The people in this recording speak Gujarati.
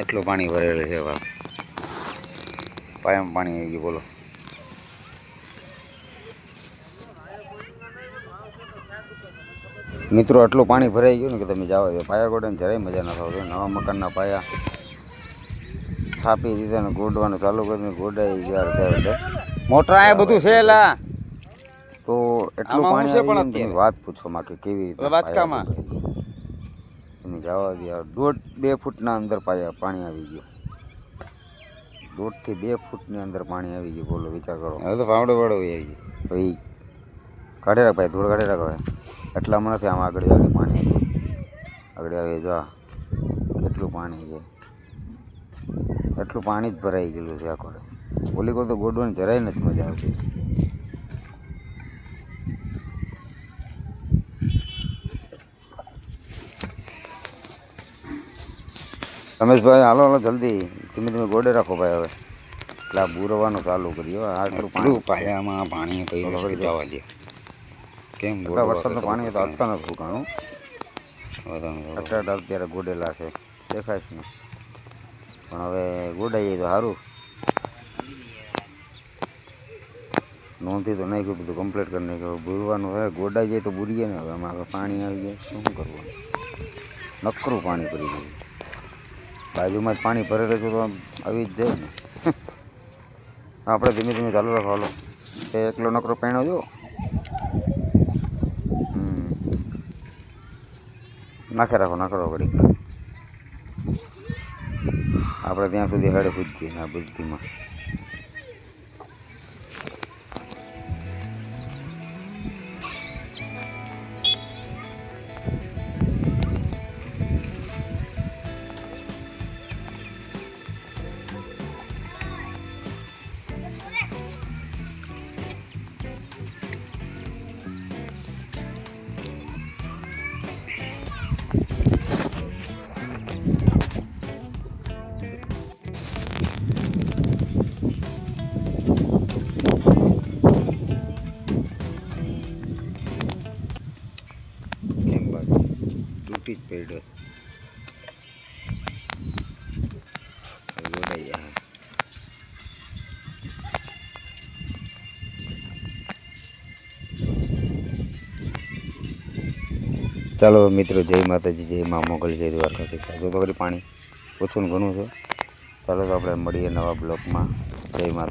એટલું પાણી ભરેલું છે બાપ પાયામાં પાણી આવી ગયું બોલો. મિત્રો આટલું પાણી ભરાઈ ગયું ને કે તમે જાઓ છો. પાયા ગોડાને જરાય મજા ના થાય નવા મકાનના પાયા થાપી દીધા ને ગોડવાનું ચાલુ કરીને ગોડાઈ ગયા અડધે મોટર આ બધું છે એલા તો એટલું પાણી છે પણ વાત પૂછો માં કે કેવી રીતે વાંચકામાં. જવા દો. દોઢ બે ફૂટના અંદર પાયા પાણી આવી ગયું. દોઢથી બે ફૂટની અંદર પાણી આવી ગયું. બોલો વિચાર કરો. હવે તો ફાવડો વાળો આવી ગયો. ભાઈ કાઢી રાખ ભાઈ ધૂળ કાઢી રાખ ભાઈ એટલા હમણાં નથી આમ આગળ આવી પાણી આગળ આવે જો. કેટલું પાણી છે. એટલું પાણી જ ભરાઈ ગયેલું છે આખો ઓલી કોર તો ગોડવાની જરાય નથી મજા આવતી. રમેશભાઈ હાલો હાલો જલ્દી. ધીમે ધીમે ગોડે રાખો ભાઈ હવે. એટલે આ બુરવાનું ચાલુ કરી આટલું પાણી. પાયામાં પાણી પછી જવા દે. કેમ વરસાદનું પાણી તો આવતા નથી ઘણું. અટાટા અત્યારે ગોડેલા છે. દેખાય છે ને? પણ હવે ગોડાઈએ તો સારું નોંધી તો નહીં નાખ્યું બધું કમ્પ્લીટ કરી નાખ્યું. બુરવાનું હવે ગોડાઈ જાય તો બુરીએ ને હવે. આમાં પાણી આવી જાય. શું કરવાનું? નકરું પાણી પડી ગયું. બાજુમાં જ પાણી ભરેલું હતું તો આવી જ જાય ને. આપણે ધીમે ધીમે ચાલુ રાખો, હાલો. એ એકલો નકરો પેણો જો નાખે રાખો, નાખો ઘડીક આપણે ત્યાં સુધી હેડે પૂછીએ ને આ બુદ્ધિમાં. તૂટી જ પડ્યો ચાલો મિત્રો, જય માતાજી, જય મા મોગલ, જય દ્વારકાથી સાજો તો પાણી ઓછું ઘણું છે. ચાલો તો આપણે મળીએ નવા બ્લોકમાં. જય માતા